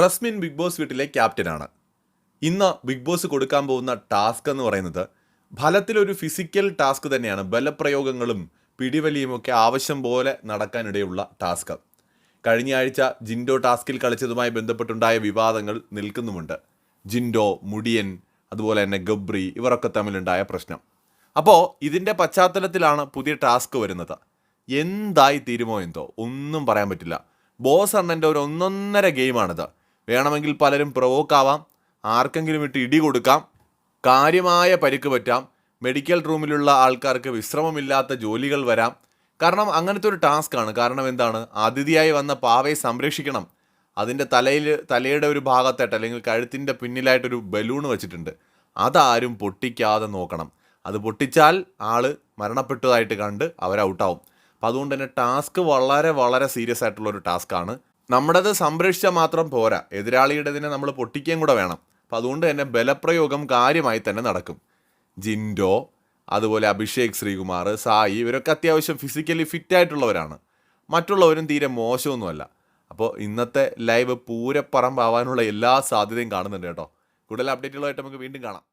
Resmin big boss വീട്ടിലെ ക്യാപ്റ്റനാണ്. ഇന്ന് big boss കൊടുക്കാൻ പോകുന്ന ടാസ്ക് എന്ന് പറയുന്നത് ഫലത്തിലൊരു ഫിസിക്കൽ ടാസ്ക് തന്നെയാണ്. ബലപ്രയോഗങ്ങളും പിടിവലിയും ഒക്കെ ആവശ്യം പോലെ നടക്കാനിടയുള്ള ടാസ്ക്. കഴിഞ്ഞ ആഴ്ച ജിൻഡോ ടാസ്കിൽ കളിച്ചതുമായി ബന്ധപ്പെട്ടുണ്ടായ വിവാദങ്ങൾ നിൽക്കുന്നുമുണ്ട്. ജിൻഡോ മുടിയൻ അതുപോലെ തന്നെ ഗബ്രി ഇവരൊക്കെ തമ്മിലുണ്ടായ പ്രശ്നം. അപ്പോൾ ഇതിന്റെ പശ്ചാത്തലത്തിലാണ് പുതിയ ടാസ്ക് വരുന്നത്. എന്തായി തീരുമോ എന്തോ ഒന്നും പറയാൻ പറ്റില്ല. ബോസ് അണ്ണന്റെ ഒരു ഒന്നൊന്നര ഗെയിമാണിത്. വേണമെങ്കിൽ പലരും പ്രവോക്കാവാം ആർക്കെങ്കിലും ഇട്ട് ഇടി കൊടുക്കാം കാര്യമായ പരിക്ക് പറ്റാം മെഡിക്കൽ റൂമിലുള്ള ആൾക്കാർക്ക് വിശ്രമമില്ലാത്ത ജോലികൾ വരാം. കാരണം അങ്ങനത്തെ ഒരു ടാസ്ക് ആണ്. കാരണം എന്താണ്? അതിഥിയായി വന്ന പാവയെ സംരക്ഷിക്കണം. അതിന്റെ തലയിൽ തലയുടെ ഒരു ഭാഗത്തായിട്ട് അല്ലെങ്കിൽ കഴുത്തിന്റെ പിന്നിലായിട്ടൊരു ബലൂൺ വെച്ചിട്ടുണ്ട്. അതാരും പൊട്ടിക്കാതെ നോക്കണം. അത് പൊട്ടിച്ചാൽ ആൾ മരണപ്പെട്ടതായിട്ട് കണ്ട് അവർ ഔട്ടാവും അപ്പോൾ അതുകൊണ്ട് തന്നെ ടാസ്ക് വളരെ വളരെ സീരിയസ് ആയിട്ടുള്ള ഒരു ടാസ്ക്കാണ് നമ്മുടേത് സംരക്ഷിച്ചാൽ മാത്രം പോരാ. എതിരാളിയുടേതിനെ നമ്മൾ പൊട്ടിക്കുകയും കൂടെ വേണം. അപ്പം അതുകൊണ്ട് തന്നെ ബലപ്രയോഗം കാര്യമായി തന്നെ നടക്കും. ജിൻഡോ അതുപോലെ അഭിഷേക് ശ്രീകുമാർ സായി ഇവരൊക്കെ അത്യാവശ്യം ഫിസിക്കലി ഫിറ്റായിട്ടുള്ളവരാണ് മറ്റുള്ളവരും തീരെ മോശമൊന്നുമല്ല. അപ്പോൾ ഇന്നത്തെ ലൈവ് പൂരപ്പറമ്പാവാനുള്ള എല്ലാ സാധ്യതയും കാണുന്നുണ്ട് കേട്ടോ. കൂടുതൽ അപ്ഡേറ്റുകളായിട്ട് നമുക്ക് വീണ്ടും കാണാം.